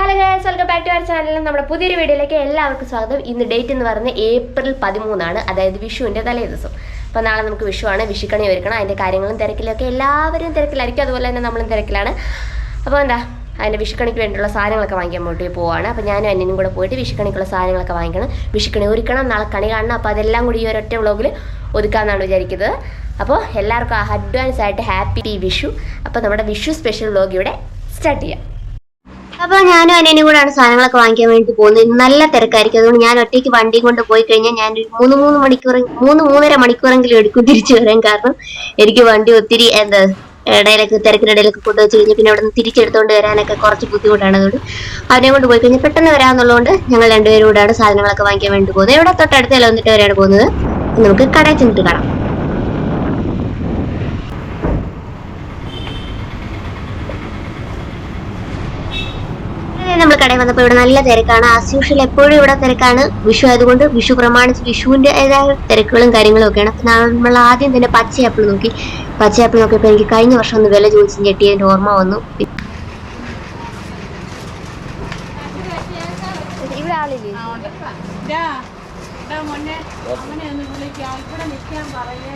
Hello guys welcome back to our channel നമ്മുടെ പുതിയൊരു വീഡിയോയിലേക്ക് എല്ലാവർക്കും സ്വാഗതം. ഇന്ന് ഡേറ്റ് എന്ന് പറയുന്നത് ഏപ്രിൽ പതിമൂന്നാണ്. അതായത് വിഷുവിന്റെ തലേ ദിവസം. അപ്പോൾ നാളെ നമുക്ക് വിഷുവാണ് വിഷുക്കണി ഒരുക്കണം. അതിന്റെ കാര്യങ്ങളും തിരക്കിലൊക്കെ എല്ലാവരും തിരക്കിലായിരിക്കും. അതുപോലെ തന്നെ നമ്മളും തിരക്കിലാണ്. അപ്പോൾ എന്താ അതിന്റെ വിഷുക്കണിക്ക് വേണ്ടിയുള്ള സാധനങ്ങളൊക്കെ വാങ്ങിക്കാൻ പോയിട്ട് പോവാണ്. അപ്പോൾ ഞാനും അന്നിനും കൂടെ പോയിട്ട് വിഷുക്കണിക്കുള്ള സാധനങ്ങളൊക്കെ വാങ്ങിക്കണം. വിഷുക്കണി ഒരുക്കണം നാളെ കണി കാണണം. അപ്പോൾ അതെല്ലാം കൂടി ഈ ഒരൊറ്റ വ്ളോഗിൽ ഒതുക്കാമെന്നാണ് വിചാരിക്കുന്നത്. അപ്പോൾ എല്ലാവർക്കും അഡ്വാൻസ് ആയിട്ട് ഹാപ്പി വിഷു. അപ്പോൾ നമ്മുടെ വിഷു സ്പെഷ്യൽ വ്ളോഗ് ഇവിടെ സ്റ്റാർട്ട് ചെയ്യാം. അപ്പൊ ഞാനും അനേനും കൂടെയാണ് സാധനങ്ങളൊക്കെ വാങ്ങിക്കാൻ വേണ്ടി പോകുന്നത്. നല്ല തിരക്കായിരിക്കും. അതുകൊണ്ട് ഞാൻ ഒറ്റയ്ക്ക് വണ്ടി കൊണ്ട് പോയി കഴിഞ്ഞാൽ ഞാൻ മൂന്ന് മൂന്ന് മണിക്കൂർ മൂന്ന് മൂന്നര മണിക്കൂറെങ്കിലും എടുക്കും തിരിച്ചു വരാൻ കാരണം എനിക്ക് വണ്ടി ഒത്തിരി എന്താ ഇടയിലൊക്കെ തിരക്കിനിടയിലൊക്കെ കൊണ്ടുവച്ച് കഴിഞ്ഞ് പിന്നെ അവിടെ നിന്ന് തിരിച്ചെടുത്തുകൊണ്ട് വരാനൊക്കെ കുറച്ച് ബുദ്ധിമുട്ടാണ് അതുകൊണ്ട്. അവനെ കൊണ്ട് പോയി കഴിഞ്ഞാൽ പെട്ടെന്ന് വരാമെന്നുള്ളതുകൊണ്ട് ഞങ്ങൾ രണ്ടുപേരും കൂടെയാണ് സാധനങ്ങളൊക്കെ വാങ്ങിക്കാൻ വേണ്ടി പോകുന്നത്. ഇവിടെ തൊട്ടടുത്തല്ല വന്നിട്ട് വരെയാണ് പോകുന്നത്. നമുക്ക് കടയിൽ ചെന്നിട്ട് കാണാം നമ്മൾ കടയിൽ വന്നപ്പോൾ ഇവിടെ നല്ല തിരക്കാണ്. ആസ് യൂഷ്വൽ എപ്പോഴും ഇവിടെ തിരക്കാണ്. വിഷു ആയതുകൊണ്ട് വിഷു പ്രമാണിച്ച് വിഷുവിന്റെതായ തിരക്കുകളും കാര്യങ്ങളും ഒക്കെയാണ്. അപ്പൊ നമ്മൾ ആദ്യം തന്നെ പച്ച ആപ്പിൾ നോക്കി. പച്ച ആപ്പിൾ നോക്കിയപ്പോൾ എനിക്ക് കഴിഞ്ഞ വർഷം ഒന്ന് വില ചോദിച്ചു ഞെട്ടി. അതിന്റെ ഓർമ്മ വന്നു ഇവിടെ ആളില്ലേ ആ, ഉണ്ട്. ഇതാ, ഇതാ മോനെ, അവനെ ഒന്ന് വിളിക്കാം. ഇവിടെ നിൽക്കാൻ പറയേ.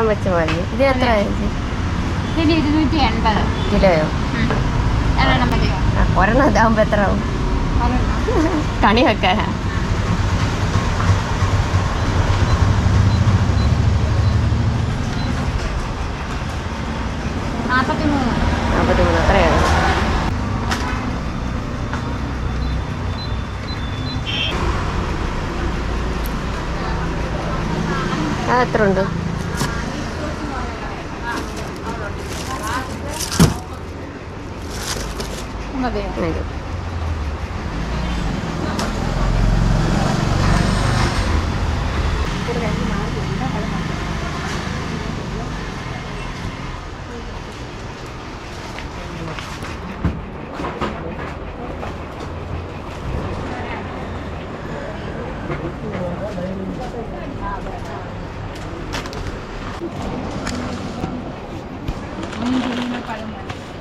രണ്ടെണ്ണം വെച്ച് മതി. ഇത് എത്ര കിലോയോ ഒരെണ്ണം ഇതാകുമ്പോ എത്ര ആവും. കണി വെക്കാനാ ആ എത്ര ഉണ്ട്? മതിയോ? മതി.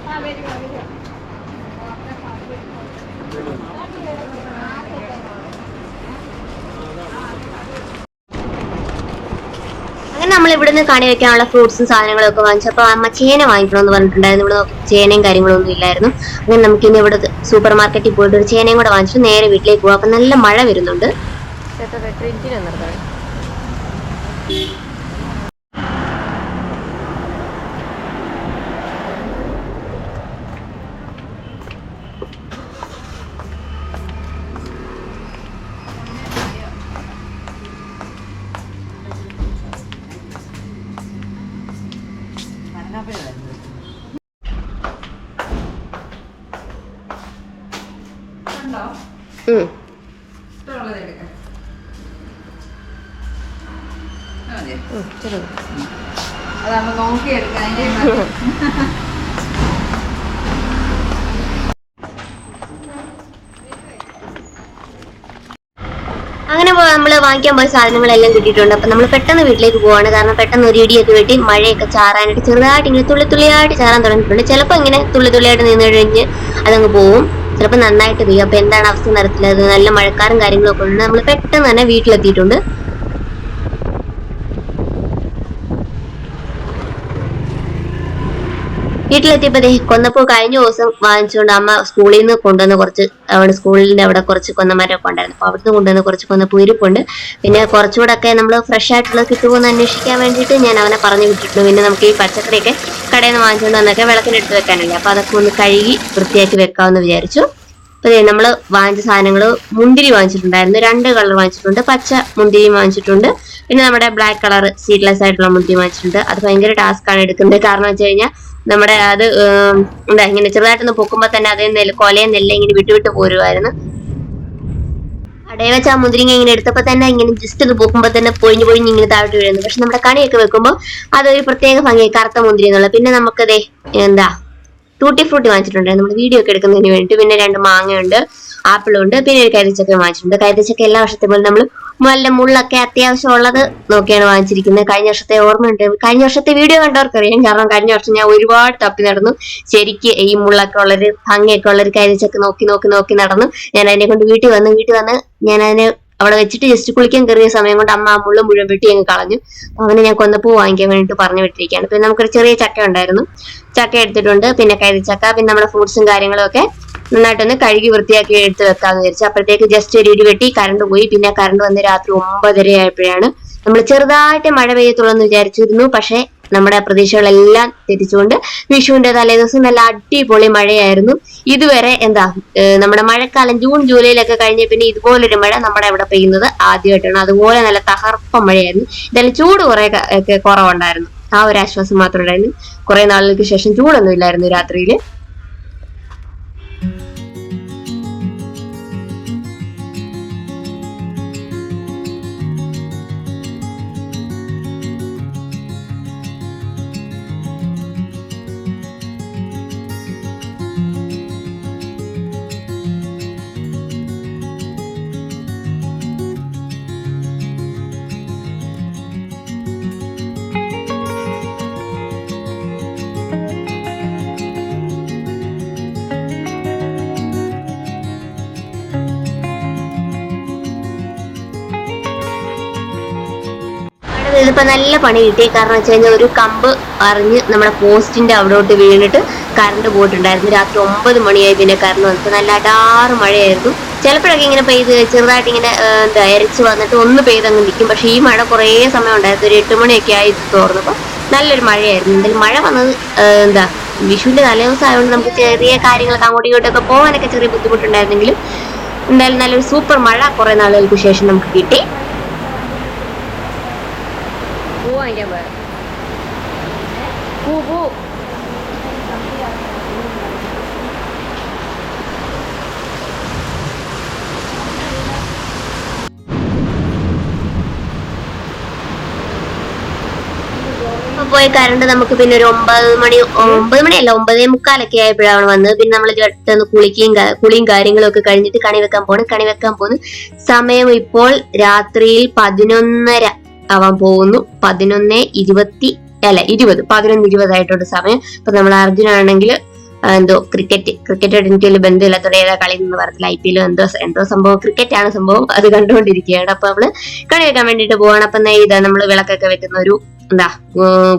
ആ, വരൂ, വരൂ. അങ്ങനെ നമ്മൾ ഇവിടുന്ന് കണി വെക്കാനുള്ള ഫ്രൂട്ട്സും സാധനങ്ങളും ഒക്കെ വാങ്ങിച്ചു വാങ്ങിച്ചപ്പോൾ അമ്മ ചേന വാങ്ങിക്കണമെന്ന് പറഞ്ഞിട്ടുണ്ടായിരുന്നു. ഇവിടെ ചേനയും കാര്യങ്ങളൊന്നും ഇല്ലായിരുന്നു. അങ്ങനെ നമുക്ക് ഇനി ഇവിടെ സൂപ്പർ മാർക്കറ്റിൽ പോയിട്ട് ഒരു ചേനയും കൂടെ വാങ്ങിച്ചിട്ട് നേരെ വീട്ടിലേക്ക് പോകാം അപ്പം നല്ല മഴ വരുന്നുണ്ട്. 嗯。അങ്ങനെ നമ്മൾ വാങ്ങിക്കാൻ പോയ സാധനങ്ങളെല്ലാം കിട്ടിയിട്ടുണ്ട്. അപ്പം നമ്മൾ പെട്ടെന്ന് വീട്ടിലേക്ക് പോവാണ്. കാരണം പെട്ടെന്ന് ഒരു ഇടിയൊക്കെ വെട്ടി മഴയൊക്കെ ചാറാനായിട്ട് ചെറുതായിട്ട് ഇങ്ങനെ തുള്ളി തുള്ളിയായിട്ട് ചാറാൻ തുടങ്ങിയിട്ടുണ്ട്. ചിലപ്പോൾ ഇങ്ങനെ തുള്ളി തുള്ളിയായിട്ട് നിന്ന് കഴിഞ്ഞ് അതങ്ങ് പോവും. ചിലപ്പോൾ നന്നായിട്ട് പെയ്യും. അപ്പോൾ എന്താണ് അവസ്ഥ നടത്തില്ല നല്ല മഴക്കാരും കാര്യങ്ങളൊക്കെ ഉണ്ട്. നമ്മൾ പെട്ടെന്ന് തന്നെ വീട്ടിലെത്തിയിട്ടുണ്ട്. വീട്ടിലെത്തിയപ്പോ ദേ കൊന്നപ്പൂ കഴിഞ്ഞ ദിവസം വാങ്ങിച്ചുകൊണ്ട് അമ്മ സ്കൂളിൽ നിന്ന് കൊണ്ടുവന്ന കുറച്ച് അവിടെ സ്കൂളിന്റെ അവിടെ കുറച്ച് കൊന്നമരമൊക്കെ ഉണ്ടായിരുന്നു. അപ്പൊ അവിടുന്ന് കൊണ്ടുവന്ന കുറച്ച് കൊന്നപ്പൂ ഇരിപ്പുണ്ട്. പിന്നെ കുറച്ചുകൂടെ ഒക്കെ നമ്മൾ ഫ്രഷ് ആയിട്ടുള്ള കിട്ടുമോ എന്ന് അന്വേഷിക്കാൻ വേണ്ടിയിട്ട് ഞാൻ അവനെ പറഞ്ഞു വിട്ടിട്ടുണ്ട് പിന്നെ നമുക്ക് ഈ പച്ചക്കറിയൊക്കെ കടയിൽ നിന്ന് വാങ്ങിച്ചുകൊണ്ട് വന്നൊക്കെ വിളക്കിനെടുത്ത് വെക്കാനല്ലേ അപ്പൊ അതൊക്കെ ഒന്ന് കഴുകി വൃത്തിയാക്കി വെക്കാമെന്ന് വിചാരിച്ചു. അപ്പൊ നമ്മൾ വാങ്ങിച്ച സാധനങ്ങൾ മുന്തിരി വാങ്ങിച്ചിട്ടുണ്ടായിരുന്നു. രണ്ട് കളർ വാങ്ങിച്ചിട്ടുണ്ട്. പച്ച മുന്തിരി വാങ്ങിച്ചിട്ടുണ്ട്. പിന്നെ നമ്മുടെ ബ്ലാക്ക് കളർ സീഡ്ലെസ് ആയിട്ടുള്ള മുന്തിരി വാങ്ങിച്ചിട്ടുണ്ട്. അത് ഭയങ്കര ടാസ്ക് ആണ് എടുക്കുന്നത്. കാരണം വെച്ച് കഴിഞ്ഞാൽ നമ്മുടെ അത് എന്താ ഇങ്ങനെ ചെറുതായിട്ടൊന്ന് പൊക്കുമ്പോൾ തന്നെ അതേ നെല്ല് കൊലയും നെല്ല് ഇങ്ങനെ വിട്ടു വിട്ടു പോരുമായിരുന്നു അടയെ വെച്ച് ആ മുന്തിരിങ്ങ ഇങ്ങനെ എടുത്തപ്പോൾ തന്നെ ഇങ്ങനെ ജസ്റ്റ് ഒന്ന് പൊക്കുമ്പോൾ തന്നെ പൊഴിഞ്ഞു പൊഴിഞ്ഞ് ഇങ്ങനെ താഴോട്ട് വീഴുന്നു. പക്ഷെ നമ്മുടെ കണിയൊക്കെ വെക്കുമ്പോൾ അതൊരു പ്രത്യേക ഭംഗി കറുത്ത മുന്തിരി എന്നുള്ളത് പിന്നെ നമുക്കതേ എന്താ ടൂട്ടി ഫ്രൂട്ടി വാങ്ങിച്ചിട്ടുണ്ട്. നമ്മൾ വീഡിയോ ഒക്കെ എടുക്കുന്നതിന് വേണ്ടിയിട്ട്. പിന്നെ രണ്ട് മാങ്ങയുണ്ട് ആപ്പിളുണ്ട് പിന്നെ ഒരു കരിച്ചക്ക വാങ്ങിച്ചിട്ടുണ്ട്. കരിച്ചക്ക എല്ലാ വർഷത്തെ പോലെ നമ്മൾ നല്ല മുള്ളൊക്കെ അത്യാവശ്യം ഉള്ളത് നോക്കിയാണ് വാങ്ങിച്ചിരിക്കുന്നത്. കഴിഞ്ഞ വർഷത്തെ ഓർമ്മയുണ്ട്. കഴിഞ്ഞ വർഷത്തെ വീഡിയോ കണ്ടവർക്കറിയാം. കാരണം കഴിഞ്ഞ വർഷം ഞാൻ ഒരുപാട് തപ്പി നടന്നു. ശരിക്ക് ഈ മുള്ളൊക്കെ ഉള്ളൊരു ഭംഗിയൊക്കെ ഉള്ളൊരു കരിച്ചൊക്കെ നോക്കി നോക്കി നോക്കി നടന്നു. ഞാൻ അതിനെ കൊണ്ട് വീട്ടിൽ വന്ന് വീട്ടിൽ വന്ന് ഞാൻ അതിനെ അവിടെ വെച്ചിട്ട് ജസ്റ്റ് കുളിക്കാൻ കയറിയ സമയം കൊണ്ട് അമ്മ മുള്ള മുഴുവൻ വെട്ടി അങ്ങ് കളഞ്ഞു. അവനെ ഞാൻ കൊന്നപ്പൂ വാങ്ങിക്കാൻ വേണ്ടിട്ട് പറഞ്ഞു വിട്ടിരിക്കുകയാണ്. പിന്നെ നമുക്കൊരു ചെറിയ ചക്ക ഉണ്ടായിരുന്നു. ചക്ക എടുത്തിട്ടുണ്ട്. പിന്നെ കരിച്ചക്ക പിന്നെ നമ്മുടെ ഫ്രൂട്ട്സും കാര്യങ്ങളും ഒക്കെ നന്നായിട്ടൊന്ന് കഴുകി വൃത്തിയാക്കി എടുത്ത് വെക്കാന്ന് വിചാരിച്ചു അപ്പോഴത്തേക്ക് ജസ്റ്റ് ഒരു ഇടി വെട്ടി കറണ്ട് പോയി. പിന്നെ കറണ്ട് വന്ന് രാത്രി ഒമ്പതര ആയപ്പോഴാണ് നമ്മൾ ചെറുതായിട്ട് മഴ പെയ്യത്തുള്ളൂ എന്ന് വിചാരിച്ചിരുന്നു. പക്ഷേ നമ്മുടെ പ്രതീക്ഷകളെല്ലാം തെറ്റിച്ചുകൊണ്ട് വിഷുവിന്റെ തലേദിവസം നല്ല അടിപൊളി മഴയായിരുന്നു. ഇതുവരെ എന്താ നമ്മുടെ മഴക്കാലം ജൂൺ ജൂലൈയിലൊക്കെ കഴിഞ്ഞ പിന്നെ ഇതുപോലൊരു മഴ നമ്മുടെ ഇവിടെ പെയ്യുന്നത് ആദ്യമായിട്ടാണ്. അതുപോലെ നല്ല തകർപ്പ മഴയായിരുന്നു. എന്തായാലും ചൂട് കുറെ ഒക്കെ കുറവുണ്ടായിരുന്നു. ആ ഒരു ആശ്വാസം മാത്രമേ ഉണ്ടായിരുന്നു. കുറെ നാളുകൾക്ക് ശേഷം ചൂടൊന്നും ഇല്ലായിരുന്നു രാത്രിയിൽ ഇതിപ്പോ നല്ല പണി കിട്ടി. കാരണം വെച്ച് കഴിഞ്ഞാൽ ഒരു കമ്പ് അറിഞ്ഞ് നമ്മുടെ പോസ്റ്റിന്റെ അവിടോട്ട് വീണിട്ട് കറണ്ട് പോയിട്ടുണ്ടായിരുന്നു. രാത്രി ഒമ്പത് മണിയായി പിന്നെ കറണ്ട് വന്നിട്ട് നല്ല അടാറ് മഴയായിരുന്നു. ചിലപ്പോഴൊക്കെ ഇങ്ങനെ പെയ്ത് ചെറുതായിട്ട് ഇങ്ങനെ എന്താ എരച്ച് വന്നിട്ട് ഒന്ന് പെയ്തങ്ങ് നിൽക്കും പക്ഷെ ഈ മഴ കുറേ സമയം ഉണ്ടായിരുന്നു. ഒരു എട്ട് മണിയൊക്കെ ആയി തോർന്നപ്പോൾ നല്ലൊരു മഴയായിരുന്നു. എന്തായാലും മഴ വന്നത് എന്താ വിഷുവിന്റെ തലേദിവസം ആയതുകൊണ്ട് നമുക്ക് ചെറിയ കാര്യങ്ങളൊക്കെ അങ്ങോട്ടും ഇങ്ങോട്ടൊക്കെ പോകാനൊക്കെ ചെറിയ ബുദ്ധിമുട്ടുണ്ടായിരുന്നെങ്കിലും എന്തായാലും നല്ലൊരു സൂപ്പർ മഴ കുറെ നാളുകൾക്ക് ശേഷം നമുക്ക് കിട്ടി പൂ വാങ്ങിക്കാൻ പോയത് പൂ പൂ പോയ കറണ്ട് നമുക്ക് പിന്നെ ഒരു ഒമ്പത് മണി ഒമ്പത് മണിയല്ല ഒമ്പതേ മുക്കാലൊക്കെ ആയപ്പോഴാണ് വന്നത്. പിന്നെ നമ്മൾ പെട്ടെന്ന് കുളിക്കുകയും കുളിയും കാര്യങ്ങളും ഒക്കെ കഴിഞ്ഞിട്ട് കണി വെക്കാൻ പോണ്. കണി വെക്കാൻ പോകുന്നു സമയം ഇപ്പോൾ രാത്രിയിൽ പതിനൊന്നര ആവാൻ പോകുന്നു. പതിനൊന്ന് ഇരുപത്തി അല്ല ഇരുപത്. പതിനൊന്ന് ഇരുപതായിട്ടുണ്ട് സമയം. ഇപ്പൊ നമ്മൾ അർജുനാണെങ്കിൽ എന്തോ ക്രിക്കറ്റ് ക്രിക്കറ്റ് വലിയ ബന്ധമില്ലാത്തത് ഏതാ കളി എന്ന് പറഞ്ഞില്ല ഐ പി എൽ എന്തോ എന്തോ സംഭവം ക്രിക്കറ്റ് ആണ് സംഭവം അത് കണ്ടുകൊണ്ടിരിക്കുകയാണ്. അപ്പൊ നമ്മൾ കളി വെക്കാൻ വേണ്ടിട്ട് പോവാണ്. അപ്പൊ ഇതാ നമ്മൾ വിളക്കൊക്കെ വെക്കുന്ന ഒരു എന്താ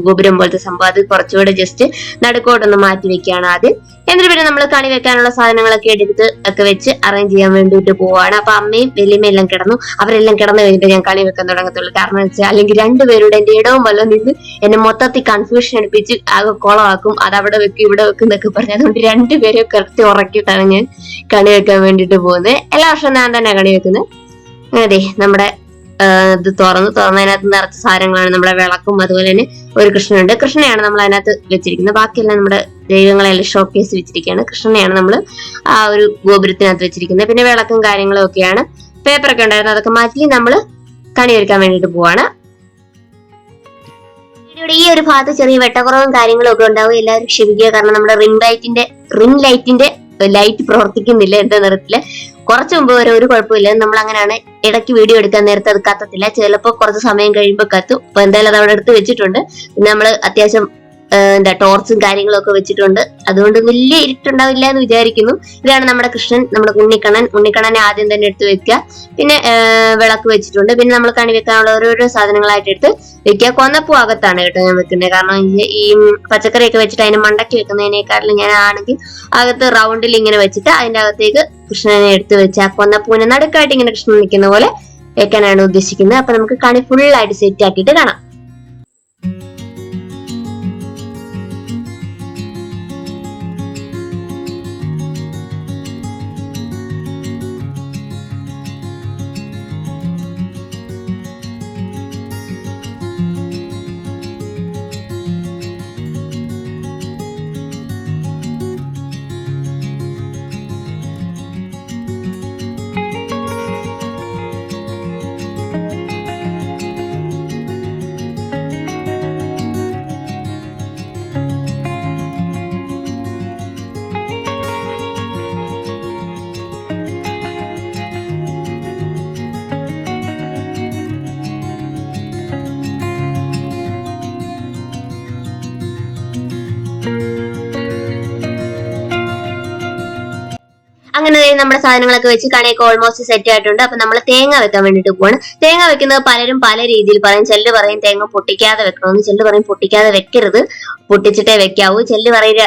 ഗോപുരം പോലത്തെ സംഭവം. അത് കുറച്ചുകൂടെ ജസ്റ്റ് നടുക്കോട്ടൊന്ന് മാറ്റി വെക്കുകയാണ് ആദ്യം. എന്നിട്ട് പിന്നെ നമ്മൾ കണി വെക്കാനുള്ള സാധനങ്ങളൊക്കെ എടുത്ത് ഒക്കെ വെച്ച് അറേഞ്ച് ചെയ്യാൻ വേണ്ടിയിട്ട് പോവാണ് അപ്പൊ അമ്മയും വലിയമ്മയും എല്ലാം കിടന്നു. അവരെല്ലാം കിടന്നു കഴിഞ്ഞിട്ട് ഞാൻ കണി വെക്കാൻ തുടങ്ങത്തുള്ളൂ. കാരണം വെച്ചാൽ അല്ലെങ്കിൽ രണ്ടുപേരുടെ എന്റെ ഇടവും വല്ലതും നിന്ന് എന്നെ മൊത്തത്തിൽ കൺഫ്യൂഷൻ അടുപ്പിച്ച് ആകെ കുളമാക്കും. അത് അവിടെ വെക്കും ഇവിടെ വെക്കും എന്നൊക്കെ പറഞ്ഞു അതുകൊണ്ട് രണ്ടുപേരും കിടത്തി ഉറക്കിയിട്ടാണ് ഞാൻ കണി വെക്കാൻ വേണ്ടിയിട്ട് പോകുന്നത്. എല്ലാ വർഷവും ഞാൻ തന്നെ കണി വെക്കുന്നത്. അതെ നമ്മുടെ ഇത് തുറന്ന് തുറന്നതിനകത്ത് നിറച്ച സാധനങ്ങളാണ് നമ്മുടെ വിളക്കും അതുപോലെ തന്നെ ഒരു കൃഷ്ണനുണ്ട്. കൃഷ്ണനെയാണ് നമ്മൾ അതിനകത്ത് വെച്ചിരിക്കുന്നത്. ബാക്കിയെല്ലാം നമ്മുടെ ദൈവങ്ങളെല്ലാം ഷോക്കേസ് വെച്ചിരിക്കുകയാണ്. കൃഷ്ണനെയാണ് നമ്മൾ ആ ഒരു ഗോപുരത്തിനകത്ത് വെച്ചിരിക്കുന്നത്. പിന്നെ വിളക്കും കാര്യങ്ങളും ഒക്കെയാണ്. പേപ്പറൊക്കെ ഉണ്ടായിരുന്നു. അതൊക്കെ മാറ്റി നമ്മൾ കണി ഒരുക്കാൻ വേണ്ടിയിട്ട് പോവാണ്. ഇവിടെ ഈ ഒരു ഭാഗത്ത് ചെറിയ വെട്ടക്കുറവും കാര്യങ്ങളും ഒക്കെ ഉണ്ടാവും. എല്ലാവരും ക്ഷമിക്കുക. കാരണം നമ്മുടെ റിംഗ് ലൈറ്റിന്റെ റിംഗ് ലൈറ്റിന്റെ ലൈറ്റ് പ്രവർത്തിക്കുന്നില്ല എന്റെ നിറത്തിൽ കുറച്ച് മുമ്പ് വരെ ഒരു കുഴപ്പമില്ല. നമ്മൾ അങ്ങനെയാണ് ഇടയ്ക്ക് വീഡിയോ എടുക്കാൻ നേരത്തെ അത് കത്തത്തില്ല. ചിലപ്പോൾ കുറച്ച് സമയം കഴിയുമ്പോൾ കത്തും. അപ്പൊ എന്തായാലും അത് അവിടെ എടുത്ത് വെച്ചിട്ടുണ്ട്. പിന്നെ നമ്മൾ അത്യാവശ്യം എന്താ ടോർച്ചും കാര്യങ്ങളും ഒക്കെ വെച്ചിട്ടുണ്ട്. അതുകൊണ്ട് വലിയ ഇരുട്ടുണ്ടാവില്ല എന്ന് വിചാരിക്കുന്നു. ഇതാണ് നമ്മുടെ കൃഷ്ണൻ നമ്മുടെ ഉണ്ണിക്കണ്ണൻ. ഉണ്ണിക്കണ്ണനെ ആദ്യം തന്നെ എടുത്ത് വെക്കുക. പിന്നെ വിളക്ക് വെച്ചിട്ടുണ്ട്. പിന്നെ നമ്മൾ കണി വെക്കാനുള്ള ഓരോരോ സാധനങ്ങളായിട്ട് എടുത്ത് വെക്കുക. കൊന്നപ്പൂ അകത്താണ് കേട്ടോ ഞാൻ വെക്കുന്നത് കാരണം ഈ- പച്ചക്കറിയൊക്കെ വെച്ചിട്ട് അതിന് മണ്ടക്കി വെക്കുന്നതിനേക്കാളും ഞാൻ ആണെങ്കിൽ അകത്ത് റൗണ്ടിൽ ഇങ്ങനെ വെച്ചിട്ട് അതിന്റെ അകത്തേക്ക് കൃഷ്ണനെ എടുത്ത് വെച്ച് ആ കൊന്നപ്പൂവിനെ നടുക്കായിട്ട് ഇങ്ങനെ കൃഷ്ണൻ നിൽക്കുന്ന പോലെ വെക്കാനാണ് ഉദ്ദേശിക്കുന്നത്. അപ്പൊ നമുക്ക് കണി ഫുള്ളായിട്ട് സെറ്റ് ആക്കിയിട്ട് കാണാം. അങ്ങനെ നമ്മുടെ സാധനങ്ങളൊക്കെ വെച്ച് കണിയൊക്കെ ഓൾമോസ്റ്റ് സെറ്റ് ആയിട്ടുണ്ട്. അപ്പൊ നമ്മൾ തേങ്ങ വെക്കാൻ വേണ്ടിട്ട് പോവാണ്. തേങ്ങ വെക്കുന്നത് പലരും പല രീതിയിൽ പറയും. ചെല്ല് പറയും തേങ്ങ പൊട്ടിക്കാതെ വെക്കണമെന്ന് ചെല്ല് പറയും പൊട്ടിക്കാതെ വെക്കരുത്. പൊട്ടിച്ചിട്ടേ വെക്കാവൂ. ചെല്ല് പറയും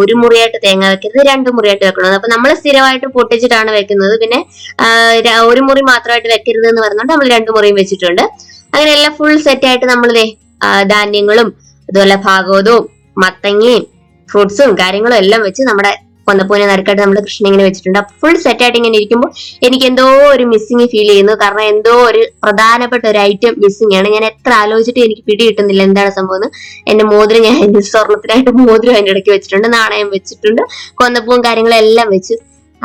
ഒരു മുറിയായിട്ട് തേങ്ങ വെക്കരുത്. രണ്ട് മുറിയായിട്ട് വെക്കണമെന്ന് അപ്പൊ നമ്മൾ സ്ഥിരമായിട്ട് പൊട്ടിച്ചിട്ടാണ് വെക്കുന്നത്. പിന്നെ ഒരു മുറി മാത്രമായിട്ട് വെക്കരുത് എന്ന് പറഞ്ഞുകൊണ്ട് നമ്മൾ രണ്ട് മുറിയും വെച്ചിട്ടുണ്ട്. അങ്ങനെ എല്ലാം ഫുൾ സെറ്റ് ആയിട്ട് നമ്മൾ ധാന്യങ്ങളും അതുപോലെ ഭാഗവതവും മത്തങ്ങയും ഫ്രൂട്ട്സും കാര്യങ്ങളും എല്ലാം വെച്ച് നമ്മുടെ കൊന്നപ്പൂനെ നടുക്കായിട്ട് നമ്മൾ കൃഷ്ണൻ ഇങ്ങനെ വെച്ചിട്ടുണ്ട്. അപ്പൊ ഫുൾ സെറ്റ് ആയിട്ട് ഇങ്ങനെ ഇരിക്കുമ്പോൾ എനിക്ക് എന്തോ ഒരു മിസ്സിങ് ഫീൽ ചെയ്യുന്നു. കാരണം എന്തോ ഒരു പ്രധാനപ്പെട്ട ഒരു ഐറ്റം മിസ്സിങ് ആണ്. ഞാൻ എത്ര ആലോചിച്ചിട്ട് എനിക്ക് പിടി കിട്ടുന്നില്ല. എന്താണ് സംഭവം എന്റെ മോതിരം ഞാൻ സ്വർണത്തിനായിട്ട് മോതിരം അതിന്റെ ഇടയ്ക്ക് വെച്ചിട്ടുണ്ട്. നാണയം വെച്ചിട്ടുണ്ട്. കൊന്നപ്പൂവും കാര്യങ്ങളും എല്ലാം വെച്ച്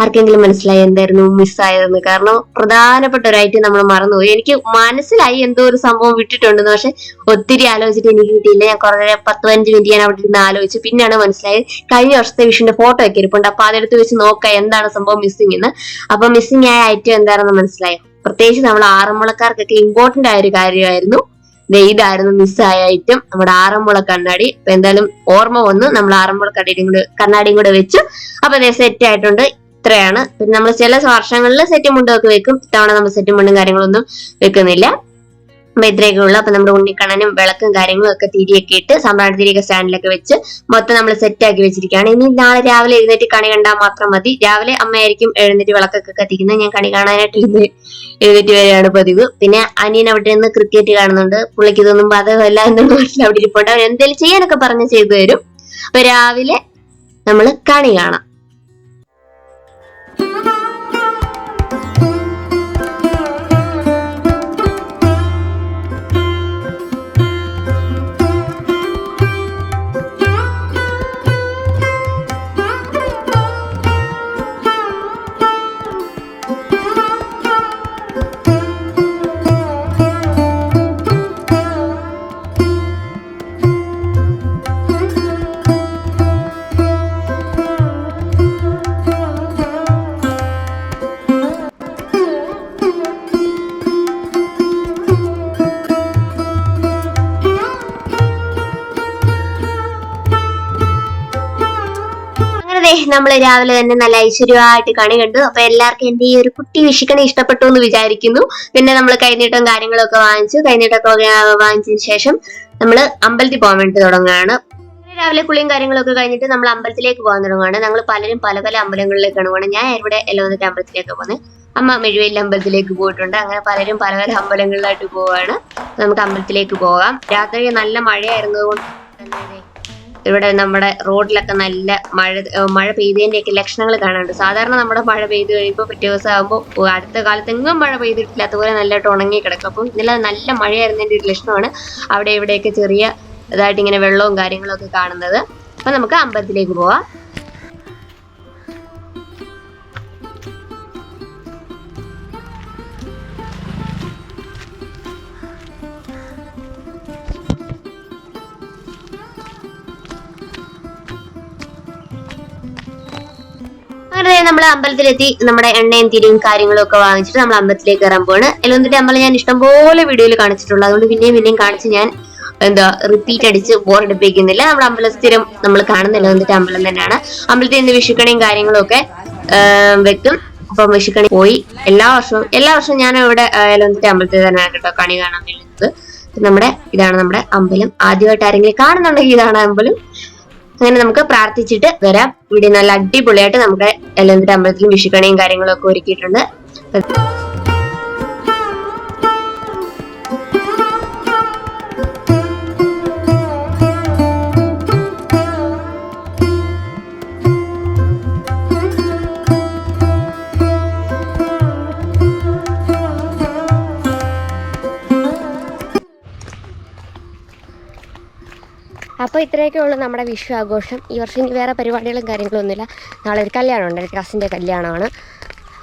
ആർക്കെങ്കിലും മനസ്സിലായി എന്തായിരുന്നു മിസ്സായതെന്ന് കാരണം പ്രധാനപ്പെട്ട ഒരു ഐറ്റം നമ്മൾ മറന്നുപോയി. എനിക്ക് മനസ്സിലായി എന്തോ ഒരു സംഭവം വിട്ടിട്ടുണ്ടെന്ന്. പക്ഷെ ഒത്തിരി ആലോചിച്ചിട്ട് എനിക്ക് കിട്ടിയില്ല. ഞാൻ കുറേ പത്ത് പതിനഞ്ച് മിനിറ്റ് ഞാൻ അവിടെ ഇരുന്ന് ആലോചിച്ചു. പിന്നെയാണ് മനസ്സിലായത് കഴിഞ്ഞ വർഷത്തെ വിഷുവിന്റെ ഫോട്ടോ ഒക്കെ ഇരിപ്പുണ്ട്. അപ്പൊ അതെടുത്ത് വെച്ച് നോക്കാം എന്താണ് സംഭവം മിസ്സിംഗ് എന്ന്. അപ്പൊ മിസ്സിംഗ് ആയ ഐറ്റം എന്താണെന്ന് മനസ്സിലായി? പ്രത്യേകിച്ച് നമ്മൾ ആറന്മുളക്കാർക്കൊക്കെ ഇമ്പോർട്ടന്റ് ആയ ഒരു കാര്യമായിരുന്നു. ഇതായിരുന്നു മിസ്സായ ഐറ്റം നമ്മുടെ ആറന്മുള കണ്ണാടി. എന്തായാലും ഓർമ്മ വന്നു നമ്മൾ ആറന്മുള കണ്ണാടിയും കൂടെ കണ്ണാടിയും കൂടെ വെച്ചു. അപ്പൊ അതേ സെറ്റ് ആയിട്ടുണ്ട്. ഇത്രയാണ്. പിന്നെ നമ്മൾ ചില വർഷങ്ങളിൽ സെറ്റ് മുണ്ടൊക്കെ വെക്കും. ഇത്തവണ നമ്മൾ സെറ്റ് മുണ്ടും കാര്യങ്ങളൊന്നും വെക്കുന്നില്ല. അപ്പൊ ഇത്രയൊക്കെ ഉള്ളു. അപ്പൊ നമ്മുടെ ഉണ്ണിക്കണ്ണനും വിളക്കും കാര്യങ്ങളും ഒക്കെ തിരിയൊക്കെ ഇട്ട് സാമ്പ്രാണി തിരിയൊക്കെ സ്റ്റാൻഡിലൊക്കെ വെച്ച് മൊത്തം നമ്മൾ സെറ്റ് ആക്കി വെച്ചിരിക്കുകയാണ്. ഇനി നാളെ രാവിലെ എഴുന്നേറ്റ് കണി കണ്ടാൽ മാത്രം മതി. രാവിലെ അമ്മയായിരിക്കും എഴുന്നേറ്റ് വിളക്കൊക്കെ കത്തിക്കുന്നത്. ഞാൻ കണി കാണാനായിട്ട് ഇരുന്ന് എഴുന്നേറ്റ് വരികയാണ് പതിവ്. പിന്നെ അനിയൻ അവിടെ നിന്ന് ക്രിക്കറ്റ് കാണുന്നുണ്ട്. പുള്ളിക്ക് ഇതൊന്നും ബാധകമല്ല എന്നുള്ള വീട്ടിൽ അവിടെ ഇരിപ്പോട്ടെ അവൻ എന്തെങ്കിലും ചെയ്യാനൊക്കെ പറഞ്ഞ് ചെയ്തു തരും. അപ്പൊ രാവിലെ നമ്മൾ കണി കാണാം. അങ്ങനെ ദേ നമ്മൾ രാവിലെ തന്നെ നല്ല ഐശ്വര്യമായിട്ട് കണി കണ്ടു. അപ്പൊ എല്ലാവർക്കും എന്റെ ഈ ഒരു കുട്ടി വിഷിക്കണി ഇഷ്ടപ്പെട്ടു എന്ന് വിചാരിക്കുന്നു. പിന്നെ നമ്മൾ കൈനീട്ടം കാര്യങ്ങളൊക്കെ വാങ്ങിച്ചു. കൈനീട്ടമൊക്കെ വാങ്ങിച്ചതിന് ശേഷം നമ്മൾ അമ്പലത്തിൽ പോകാൻ വേണ്ടി തുടങ്ങുകയാണ്. രാവിലെ കുളിയും കാര്യങ്ങളൊക്കെ കഴിഞ്ഞിട്ട് നമ്മൾ അമ്പലത്തിലേക്ക് പോകാൻ തുടങ്ങുകയാണ്. ഞങ്ങൾ പലരും പല പല അമ്പലങ്ങളിലേക്കാണ് പോകുന്നത് ഞാൻ ഇവിടെ എലവന്നിട്ട് അമ്പലത്തിലേക്ക് പോകുന്നത് അമ്മ മെഴുവേലി അമ്പലത്തിലേക്ക് പോയിട്ടുണ്ട്. അങ്ങനെ പലരും പല പല അമ്പലങ്ങളിലായിട്ട് പോവാണ്. നമുക്ക് അമ്പലത്തിലേക്ക് പോകാം. രാത്രി നല്ല മഴയായിരുന്നത് കൊണ്ട് തന്നെ ഇവിടെ നമ്മുടെ റോഡിലൊക്കെ നല്ല മഴ മഴ പെയ്തതിന്റെ ഒക്കെ ലക്ഷണങ്ങൾ കാണാനുണ്ട്. സാധാരണ നമ്മുടെ മഴ പെയ്ത് കഴിയുമ്പോൾ പിറ്റേ ദിവസം ആകുമ്പോൾ അടുത്ത കാലത്ത് എങ്ങും മഴ പെയ്തിട്ടില്ലാത്ത അതുപോലെ നല്ലതായിട്ട് ഉണങ്ങി കിടക്കും. അപ്പം ഇന്നലെ നല്ല മഴയായിരുന്നതിന്റെ ഒരു ലക്ഷണമാണ് അവിടെ ഇവിടെയൊക്കെ ചെറിയ ഇതായിട്ട് ഇങ്ങനെ വെള്ളവും കാര്യങ്ങളും ഒക്കെ കാണുന്നത്. അപ്പൊ നമുക്ക് അമ്പലത്തിലേക്ക് പോവാം. അങ്ങനെ നമ്മൾ അമ്പലത്തിലെത്തി നമ്മുടെ എണ്ണയും തിരിയും കാര്യങ്ങളും ഒക്കെ വാങ്ങിച്ചിട്ട് നമ്മൾ അമ്പലത്തിലേക്ക് കയറാൻ പോവാണ്. എലവന്തിന്റെ അമ്പലം ഞാൻ ഇഷ്ടംപോലെ വീഡിയോയിൽ കാണിച്ചിട്ടുള്ളൂ അതുകൊണ്ട് പിന്നെയും പിന്നെയും കാണിച്ച് ഞാൻ എന്താ റിപ്പീറ്റ് അടിച്ച് ബോറടിപ്പിക്കുന്നില്ല നമ്മുടെ അമ്പലം സ്ഥിരം നമ്മൾ കാണുന്ന എലവന്തിന്റെ അമ്പലം തന്നെയാണ്. അമ്പലത്തിൽ നിന്ന് വിഷുക്കണിയും കാര്യങ്ങളും ഒക്കെ വെക്കും. അപ്പം വിഷുക്കണി പോയി. എല്ലാ വർഷവും എല്ലാ വർഷവും ഞാൻ ഇവിടെ എലവന്തിന്റെ അമ്പലത്തിൽ തന്നെയാണ് കേട്ടോ കണി കാണാൻ വേണ്ടുന്നത് നമ്മുടെ ഇതാണ് നമ്മുടെ അമ്പലം. ആദ്യമായിട്ട് ആരെങ്കിലും കാണുന്നുണ്ടെങ്കിൽ ഇതാണ് അമ്പലം. അങ്ങനെ നമുക്ക് പ്രാർത്ഥിച്ചിട്ട് വരാം. ഇവിടെ നല്ല അടിപൊളിയായിട്ട് നമ്മുടെ എലന്തിന്റെ അമ്പലത്തിലും വിഷുക്കണിയും കാര്യങ്ങളൊക്കെ ഒരുക്കിയിട്ടുണ്ട്. അപ്പോൾ ഇത്രയൊക്കെ ഉള്ളൂ നമ്മുടെ വിഷു ആഘോഷം ഈ വർഷം വേറെ പരിപാടികളും കാര്യങ്ങളൊന്നുമില്ല. നാളെ ഒരു കല്യാണമുണ്ട് ഒരു കസിന്റെ കല്യാണമാണ്.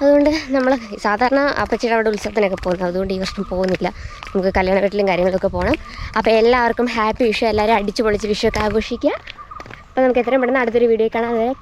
അതുകൊണ്ട് നമ്മൾ സാധാരണ അപ്പച്ചിയുടെ അവിടെ ഉത്സവത്തിനൊക്കെ പോകുന്നത്. അതുകൊണ്ട് ഈ വർഷം പോകുന്നില്ല. നമുക്ക് കല്യാണ വീട്ടിലും കാര്യങ്ങളൊക്കെ പോകണം അപ്പോൾ എല്ലാവർക്കും ഹാപ്പി വിഷു. എല്ലാവരും അടിച്ചു പൊളിച്ച് വിഷുവൊക്കെ ആഘോഷിക്കുക. അപ്പോൾ നമുക്ക് എത്രയും പെട്ടെന്ന് അടുത്തൊരു വീഡിയോ കാണാം. അതുവരെ